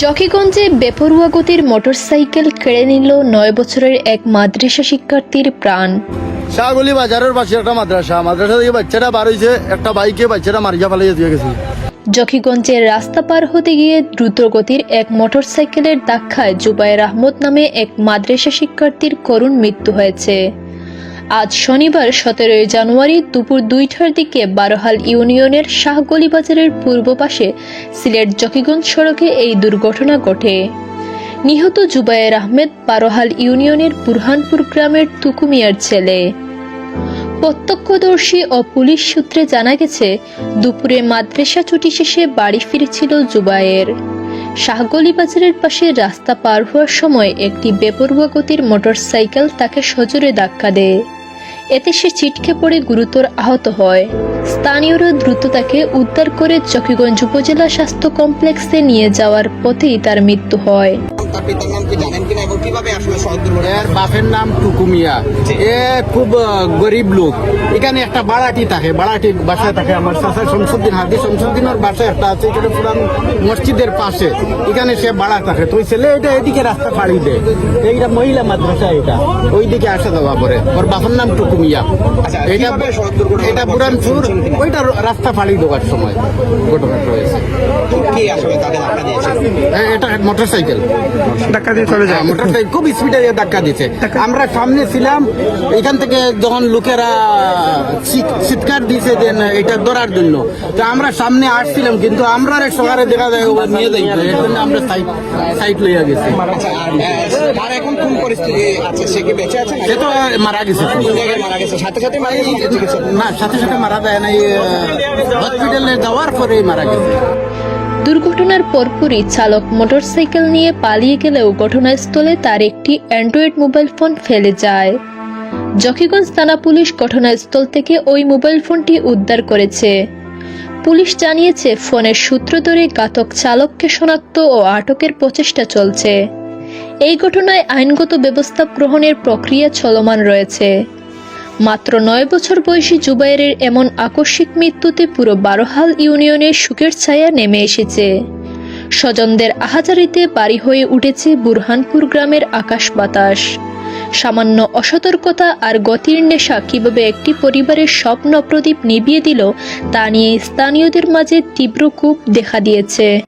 জকিগঞ্জে বেপরুয়া গতির মোটরসাইকেল কেড়ে নিল নয় বছরের এক মাদ্রাসা শিক্ষার্থীর প্রাণ। শাহগুলি বাজারের পাশে একটা মাদ্রাসা। মাদ্রাসা থেকে বাচ্চাটা বার হয়েছে একটা বাইকে বাচ্চাটা মারিয়া ফেলে দিয়ে গেছে। জকিগঞ্জের রাস্তা পার হতে গিয়ে দ্রুতগতির এক মোটরসাইকেলের ধাক্কায় জুবায়ের আহমদ নামে এক মাদ্রাসা শিক্ষার্থীর করুণ মৃত্যু হয়েছে। আজ শনিবার সতেরোই জানুয়ারি দুপুর দুইটার দিকে বারোহাল ইউনিয়নের শাহগলি বাজারের পূর্ব পাশে সিলেট জকিগঞ্জ সড়কে এই দুর্ঘটনা ঘটে। নিহত জুবায়ের আহমেদ বারোহাল ইউনিয়নের বুরহানপুর গ্রামের তুকুমিয়ার ছেলে। প্রত্যক্ষদর্শী ও পুলিশ সূত্রে জানা গেছে, দুপুরে মাদ্রাসা ছুটি শেষে বাড়ি ফিরেছিল জুবায়ের। শাহগলি বাজারের পাশে রাস্তা পার হওয়ার সময় একটি বেপরুয়া গতির মোটরসাইকেল তাকে সজোরে ধাক্কা দেয়। এতে সে ছিটকে পড়ে গুরুতর আহত হয়। স্থানীয়রা দ্রুত তাকে উদ্ধার করে চকিগঞ্জ উপজেলা স্বাস্থ্য কমপ্লেক্সে নিয়ে যাওয়ার পথেই তার মৃত্যু হয়। তার পিতার নাম কি জানেন কিনা এবং কীভাবে আসলে সড়ক দুর্ঘটনা এর বাপের নাম টুকুমিয়া। এ খুব গরিব লোক। এখানে একটা বাড়াটি থাকে বাড়াটি বাসায় থাকে আমার চাষা শমসুদ্দিন হাদি। শমসুদ্দিনের বাসা একটা আছে এখানে পুরান মসজিদের পাশে। এখানে সে বাড়া থাকে। তো ওই ছেলে এটা এদিকে রাস্তা পাড়ি দেয়। এইটা মহিলা মাদ্রাসা এটা। ওইদিকে আসা যাওয়া পরে ওর বাপের নাম টুকুমিয়া। আচ্ছা, এটা এটা বুরানপুর ওইটা রাস্তা পাড়ি দেওয়ার সময় ঘটনাটা হয়েছে কি আসলে তাদের ধাক্কা দিয়েছে হ্যাঁ, এটা মোটর সাইকেল ধাক্কা দিয়ে চলে যায়। মোটর সাইকেল খুব স্পিডে ধাক্কা দিচ্ছে আমরা সামনে ছিলাম এখান থেকে যখন লোকেরা চিৎকার দিছে দেন এটা ধরার জন্য। তো আমরা সামনে আসছিলাম কিন্তু আমরা আর সকালে দেখা যায় নিয়ে যাই এর জন্য আমরা সাইড সাইড লইয়া গেছি। আর এখন কোন পরিস্থিতি আছে? সে কি বেঁচে আছে সে তো মারা গেছে। মারা গেছে? সাথে সাথে মারা গেছে? না চিকিৎসা না সাথে সাথে মারা যায় না হসপিটালে যাওয়ার পরেই মারা গেছে। দুর্ঘটনার পরপরই চালক মোটরসাইকেল নিয়ে পালিয়ে গেলেও ঘটনাস্থলে তার একটি অ্যান্ড্রয়েড মোবাইল ফোন ফেলে যায়। জকিগঞ্জ থানা পুলিশ ঘটনাস্থল থেকে ওই মোবাইল ফোনটি উদ্ধার করেছে। পুলিশ জানিয়েছে, ফোনের সূত্র ধরে ঘাতক চালককে শনাক্ত ও আটকের প্রচেষ্টা চলছে। এই ঘটনায় আইনগত ব্যবস্থা গ্রহণের প্রক্রিয়া চলমান রয়েছে। মাত্র নয় বছর বয়সী জুবাইরের এমন আকস্মিক মৃত্যুতে পুরো বারোহাল ইউনিয়নের সুখের ছায়া নেমে এসেছে। স্বজনদের আহাজারিতে বাড়ি হয়ে উঠেছে বুরহানপুর গ্রামের আকাশ বাতাস। সামান্য অসতর্কতা আর গতির নেশা কীভাবে একটি পরিবারের স্বপ্ন প্রদীপ নিভিয়ে দিল, তা নিয়ে স্থানীয়দের মাঝে তীব্র কূপ দেখা দিয়েছে।